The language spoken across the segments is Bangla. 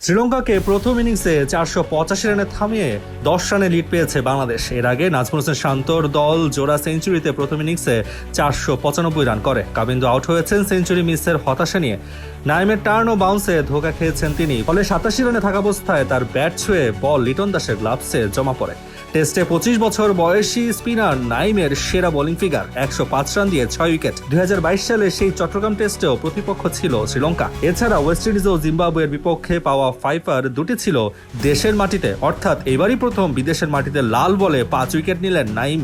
শ্রীলঙ্কাকে প্রথম ইনিংসে চারশো পঁচাশি রানে থামিয়ে দশ রানে লিড পেয়েছে বাংলাদেশ। এর আগে নাজমুল হোসেন শান্তর দল জোড়া সেঞ্চুরিতে প্রথম ইনিংসে চারশো পঁচানব্বই রান করে। কাবিন্দু আউট হয়েছেন সেঞ্চুরি মিসের হতাশা নিয়ে। নাইমের টার্ন ও বাউন্সে ধোকা খেয়েছেন তিনি। ফলে সাতাশি রানে থাকা অবস্থায় তার ব্যাট ছুঁয়ে বল লিটন দাসের গ্লাভসে জমা পড়ে। টেস্টে পঁচিশ বছর বয়সী স্পিনার নাইমের সেরা বোলিং ফিগার, একশো পাঁচ রান দিয়ে ছয় উইকেট। দুই হাজার বাইশ সালে সেই চট্টগ্রাম টেস্টেও প্রতিপক্ষ ছিল শ্রীলঙ্কা। এছাড়া ওয়েস্ট ইন্ডিজ ও জিম্বাবুয়ের বিপক্ষে পাওয়া ফাইফার দুটি ছিল দেশের মাটিতে। অর্থাৎ এবারই প্রথম বিদেশের মাটিতে লাল বলে পাঁচ উইকেট নিলেন নাইম।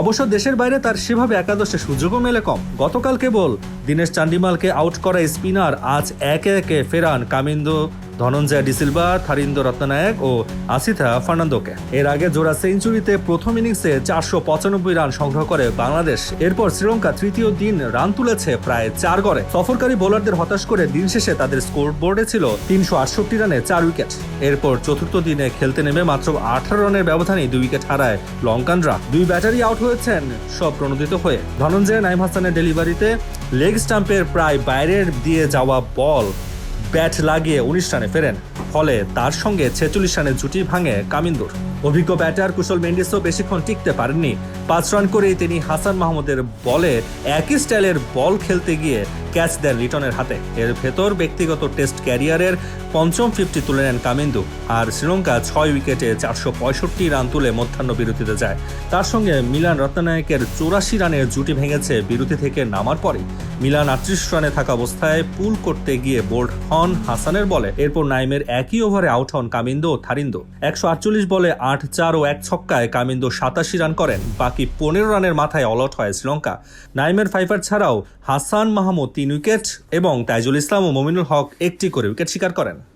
অবশ্য দেশের বাইরে তার সেভাবে একাদশে সুযোগও মেলে কম। গতকাল কেবল দীনেশ চান্ডিমালকে আউট করা স্পিনার আজ একে একে ফেরান কামিন্দো ধনঞ্জয় ডিসিলভা থারিন্দ রত্নানায়ক ও আসিথা ফার্নান্দোকে। এর আগে জোড়া সেঞ্চুরিতে প্রথম ইনিংসে চারশো পঁচানব্বই রান সংগ্রহ করে বাংলাদেশ। এরপর শ্রীলঙ্কা তৃতীয় দিন রান তুলেছে প্রায় চার গড়ে। সফরকারী বোলারদের হতাশ করে দিন শেষে তাদের স্কোর বোর্ডে ছিল তিনশো আটষট্টি রানে চার উইকেট। এরপর চতুর্থ দিনে খেলতে নেমে মাত্র আঠারো রানের ব্যবধানে দুই উইকেট হারায় লঙ্কানরা। দুই ব্যাটারি আউট হয়েছেন সব প্রণোদিত হয়ে। ধনঞ্জয় নাইম হাসানের ডেলিভারিতে লেগ স্টাম্পের প্রায় বাইরের দিয়ে যাওয়া বল ব্যাট লাগিয়ে অনুষ্ঠানে রানে ফেরেন। ফলে তার সঙ্গে ছেচল্লিশ রানের জুটি ভাঙে কামিন্দুর। অভিজ্ঞ ব্যাটার কুশল মেন্ডিসও বেশিক্ষণ টিকতে পারেননি। পাঁচ রান করেই তিনি হাসান মাহমুদের বলে একই স্টাইলের বল খেলতে গিয়ে ক্যাচ দেন লিটনের হাতে। এর ভেতর ব্যক্তিগত টেস্ট ক্যারিয়ারের পঞ্চম ফিফটি তুলে নেন কামিন্দু আর শ্রীলঙ্কা ছয় উইকেটে চারশো পঁয়ষট্টি রান তুলে মধ্যাহ্ন বিরতিতে যায়। তার সঙ্গে মিলান রত্নানায়কের চৌরাশি রানের জুটি ভেঙেছে বিরতি থেকে নামার পরেই। মিলান আটত্রিশ রানে থাকা অবস্থায় পুল করতে গিয়ে বোল্ড হন হাসানের বলে। এরপর নাইমের একই ওভারে আউট হন কামিন্দো ও থারিন্দো। একশো আটচল্লিশ বলে আট চার ও এক ছক্কায় কামিন্দো সাতাশি রান করেন। বাকি পনেরো রানের মাথায় অল আউট হয় শ্রীলঙ্কা। নাইমের ফাইফার ছাড়াও হাসান মাহমুদ তিন উইকেট এবং তাইজুল ইসলাম ও মমিনুল হক একটি করে উইকেট শিকার করেন।